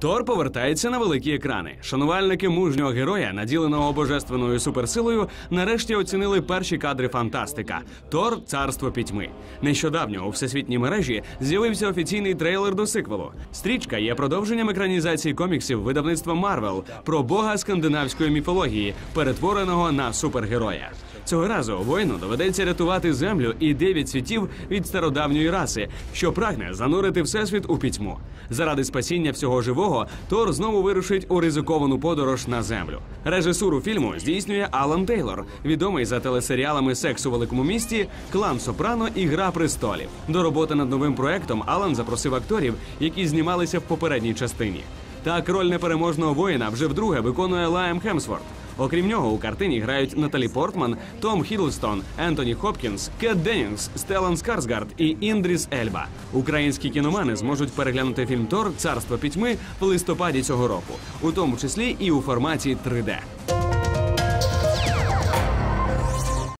Тор повертається на великі екрани. Шанувальники мужнього героя, наділеного божественною суперсилою, нарешті оцінили перші кадри фантастика. Тор царство пітьми. Нещодавно у всесвітній мережі з'явився офіційний трейлер до сиквелу. Стрічка є продовженням екранізації коміксів видавництва Марвел про бога скандинавської міфології, перетвореного на супергероя. Цього разу воїну доведеться рятувати землю і дев'ять світів від стародавньої раси, що прагне занурити всесвіт у пітьму. Заради спасіння всього живого Тор знову вирушить у ризиковану подорож на землю. Режисуру фільму здійснює Алан Тейлор, відомий за телесеріалами Секс у великому місті, Клан Сопрано і Гра престолів. До роботи над новим проектом Алан запросив акторів, які знімалися в попередній частині. Так, роль непереможного воїна вже вдруге виконує Лаєм Хемсворт. Окрім нього, у картині грають Наталі Портман, Том Хідлстон, Ентоні Хопкінс, Кет Деннінгс, Стелан Скарсгард і Індріс Ельба. Українські кіномани зможуть переглянути фільм Тор Царство пітьми в листопаді цього року, у тому числі і у форматі 3D.